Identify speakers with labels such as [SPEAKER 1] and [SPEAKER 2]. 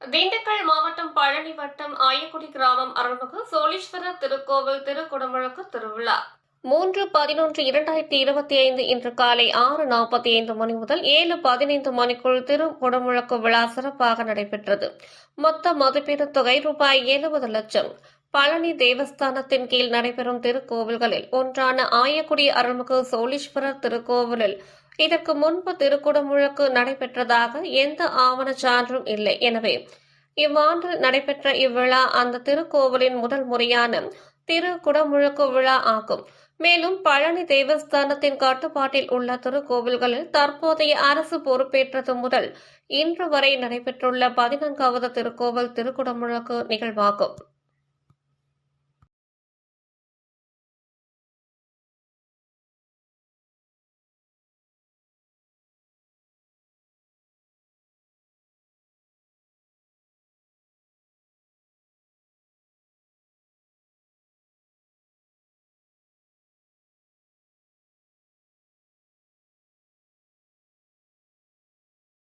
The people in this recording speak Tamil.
[SPEAKER 1] திண்டுக்கல் மாவட்டம் பழனி வட்டம் ஆயக்குடி கிராமம் அருள்மிகு சோழீஸ்வரர் திருக்கோவில் திருக்குடமுழக்கு திருவிழா. மூன்று பதினொன்று இரண்டாயிரத்தி இருபத்தி ஐந்து இன்று காலை ஆறு நாற்பத்தி ஐந்து மணி முதல் ஏழு பதினைந்து மணிக்குள் திரு குடமுழக்கு விழா சிறப்பாக நடைபெற்றது. மொத்த மதிப்பீடு தொகை ரூபாய் எழுபது லட்சம். பழனி தேவஸ்தானத்தின் கீழ் நடைபெறும் திருக்கோவில்களில் ஒன்றான ஆயக்குடி அருள்மிகு சோழீஸ்வரர் திருக்கோவிலில் இதற்கு முன்பு திருக்குடமுழுக்கு நடைபெற்றதாக எந்த ஆவணச் சான்றும் இல்லை. எனவே இவ்வாண்டு நடைபெற்ற இவ்விழா அந்த திருக்கோவிலின் முதல் முறையான திரு விழா ஆகும். மேலும் பழனி தேவஸ்தானத்தின் கட்டுப்பாட்டில் உள்ள திருக்கோவில்களில் தற்போதைய அரசு பொறுப்பேற்றது முதல் இன்று வரை நடைபெற்றுள்ள பதினான்காவது திருக்கோவில் திருக்குடமுழக்கு நிகழ்வாகும்.